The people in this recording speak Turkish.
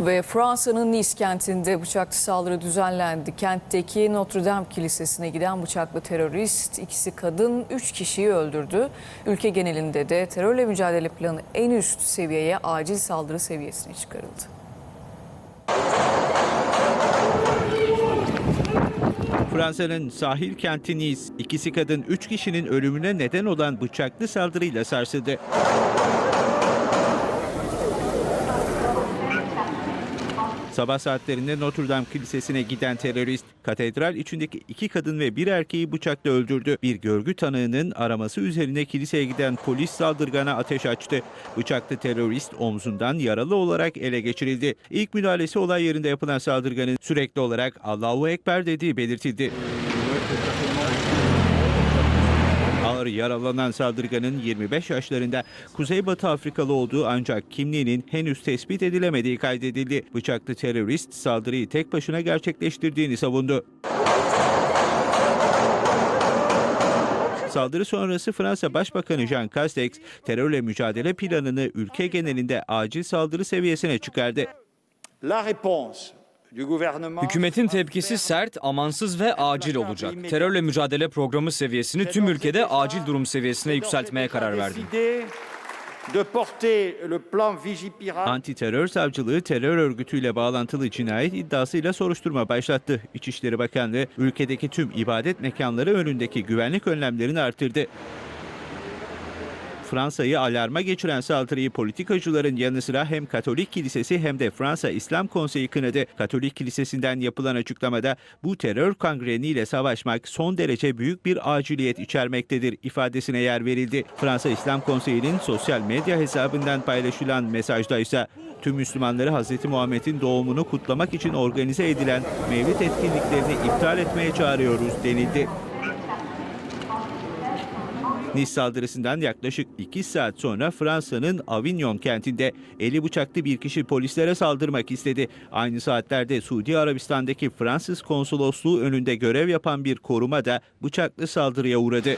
Ve Fransa'nın Nice kentinde bıçaklı saldırı düzenlendi. Kentteki Notre Dame Kilisesi'ne giden bıçaklı terörist ikisi kadın 3 kişiyi öldürdü. Ülke genelinde de terörle mücadele planı en üst seviyeye acil saldırı seviyesine çıkarıldı. Fransa'nın sahil kenti Nice, ikisi kadın üç kişinin ölümüne neden olan bıçaklı saldırıyla sarsıldı. Sabah saatlerinde Notre Dame Kilisesi'ne giden terörist, katedral içindeki iki kadın ve bir erkeği bıçakla öldürdü. Bir görgü tanığının araması üzerine kiliseye giden polis saldırgana ateş açtı. Bıçaklı terörist omzundan yaralı olarak ele geçirildi. İlk müdahalesi olay yerinde yapılan saldırganın sürekli olarak Allahu Ekber dediği belirtildi. Ağır yaralanan saldırganın 25 yaşlarında Kuzeybatı Afrikalı olduğu ancak kimliğinin henüz tespit edilemediği kaydedildi. Bıçaklı terörist saldırıyı tek başına gerçekleştirdiğini savundu. Saldırı sonrası Fransa Başbakanı Jean Castex terörle mücadele planını ülke genelinde acil saldırı seviyesine çıkardı. La réponse Hükümetin tepkisi sert, amansız ve acil olacak. Terörle mücadele programı seviyesini tüm ülkede acil durum seviyesine yükseltmeye karar verdi. décidé de porter le plan Vigipirate Anti terör savcılığı terör örgütüyle bağlantılı cinayet iddiasıyla soruşturma başlattı. İçişleri Bakanlığı ülkedeki tüm ibadet mekanları önündeki güvenlik önlemlerini artırdı. Fransa'yı alarma geçiren saldırıyı politikacıların yanı sıra hem Katolik Kilisesi hem de Fransa İslam Konseyi kınadı. Katolik Kilisesi'nden yapılan açıklamada bu terör kangreniyle savaşmak son derece büyük bir aciliyet içermektedir ifadesine yer verildi. Fransa İslam Konseyi'nin sosyal medya hesabından paylaşılan mesajda ise tüm Müslümanları Hz. Muhammed'in doğumunu kutlamak için organize edilen mevlid etkinliklerini iptal etmeye çağırıyoruz denildi. Nice saldırısından yaklaşık 2 saat sonra Fransa'nın Avignon kentinde eli bıçaklı bir kişi polislere saldırmak istedi. Aynı saatlerde Suudi Arabistan'daki Fransız konsolosluğu önünde görev yapan bir koruma da bıçaklı saldırıya uğradı.